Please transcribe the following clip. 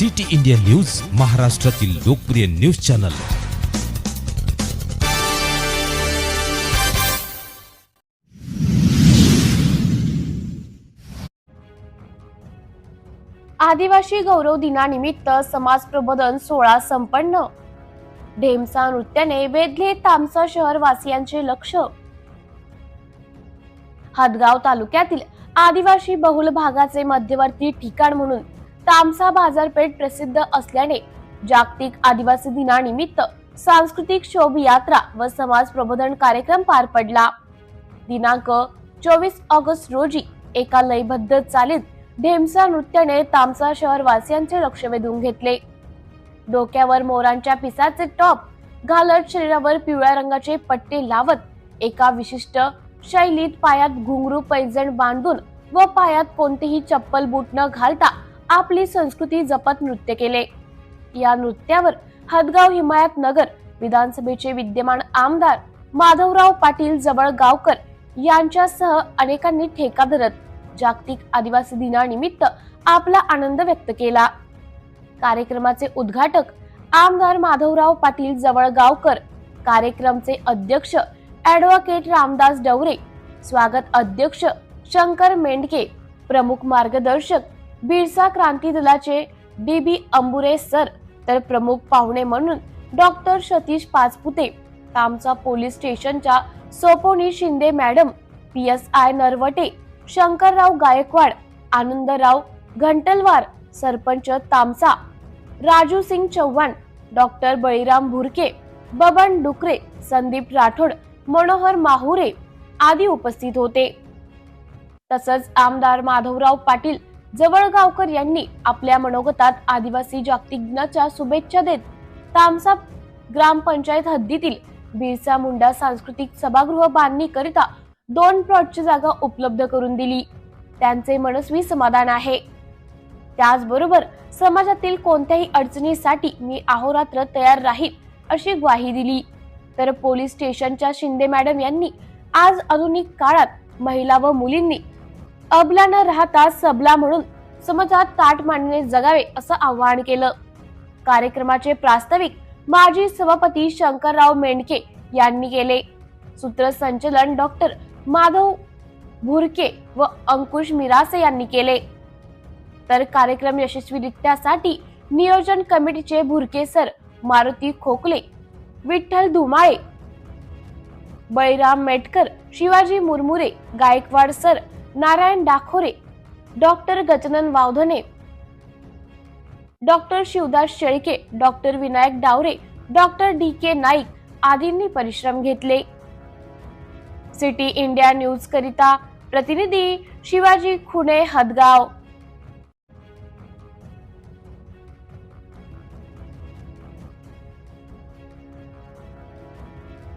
City India news महाराष्ट्रातील लोकप्रिय news channel. आदिवासी गौरव दिनानिमित्त समाज प्रबोधन सोहळा संपन्न. ढेमसा नृत्याने वेधले तामसा शहर वासियांचे लक्ष. हदगाव तालुक्यातील आदिवासी बहुल भागाचे मध्यवर्ती ठिकाण म्हणून तामसा बाजारपेठ प्रसिद्ध असल्याने जागतिक आदिवासी दिनानिमित्त सांस्कृतिक शोभायात्रा व समाज प्रबोधन कार्यक्रम पार पडला. दिनांक चोवीस ऑगस्ट रोजी एका लयबद्ध चालीत ढेमसा नृत्याने तामसा शहरवासियांचे लक्ष वेधून घेतले. डोक्यावर मोरांच्या पिसाचे टॉप घालत शरीरावर पिवळ्या रंगाचे पट्टे लावत एका विशिष्ट शैलीत पायात घुंगरू पैजण बांधून व पायात कोणतेही चप्पल बूट न घालता आपली संस्कृती जपत नृत्य केले. या नृत्यावर हदगाव हिमायत नगर विधानसभेचे विद्यमान आमदार माधवराव पाटील जवळगावकर यांच्यासह अनेकांनी ठेका धरत जागतिक आदिवासी दिनानिमित्त आपला आनंद व्यक्त केला. कार्यक्रमाचे उद्घाटक आमदार माधवराव पाटील जवळगावकर कार्यक्रमचे अध्यक्ष ऍडव्होकेट रामदास डवरे स्वागत अध्यक्ष शंकर मेंढके प्रमुख मार्गदर्शक बिरसा क्रांती दलाचे डी बी अंबुरे सर तर प्रमुख पाहुणे म्हणून डॉक्टर सतीश पाचपुते तामचा पोलीस स्टेशनच्या सोपोनी Shinde madam P S I Narwate Shankarrao Gaikwad Anandrao Ghantalwar sarpanch Tamsa Raju Singh Chavan doctor Baliram Bhurke Baban Dukre Sandeep Rathod Manohar Mahure आदी उपस्थित होते. तसंच आमदार माधवराव पाटील जवळगावकर यांनी आपल्या मनोगतात आदिवासी जागतिक दिनाच्या शुभेच्छा देत तामसा ग्रामपंचायत हद्दीतील बिरसा मुंडा सांस्कृतिक सभागृह बांधणीकरिता दोन प्लॉटची जागा उपलब्ध करून दिली. त्यांचे मनस्वी समाधान आहे. त्याचबरोबर समाजातील कोणत्याही अडचणीसाठी मी अहोरात्र तयार राहील अशी ग्वाही दिली. तर पोलीस स्टेशनच्या शिंदे मॅडम यांनी आज आधुनिक काळात महिला व मुलींनी अबला न राहता सबला म्हणून समाजात ताट मांडणे जगावे असं आवाहन केलं. कार्यक्रमाचे प्रास्ताविक माजी सभापती शंकरराव मेंढके यांनी केले. सूत्रसंचलन डॉक्टर माधव भुरके व अंकुश मिरासे यांनी केले. तर कार्यक्रम यशस्वीरित्यासाठी नियोजन कमिटीचे Bhurke sir Maruti Khokle Vitthal Dhumale Baliram Metkar Shivaji Murmure Gaikwad sir Narayan Dakhore doctor Gajanan Wavdhane doctor Shivdas Shelke doctor Vinayak Dawre doctor D K Naik आदींनी परिश्रम घेतले. सिटी इंडिया न्यूज करिता प्रतिनिधी शिवाजी खुणे हदगाव.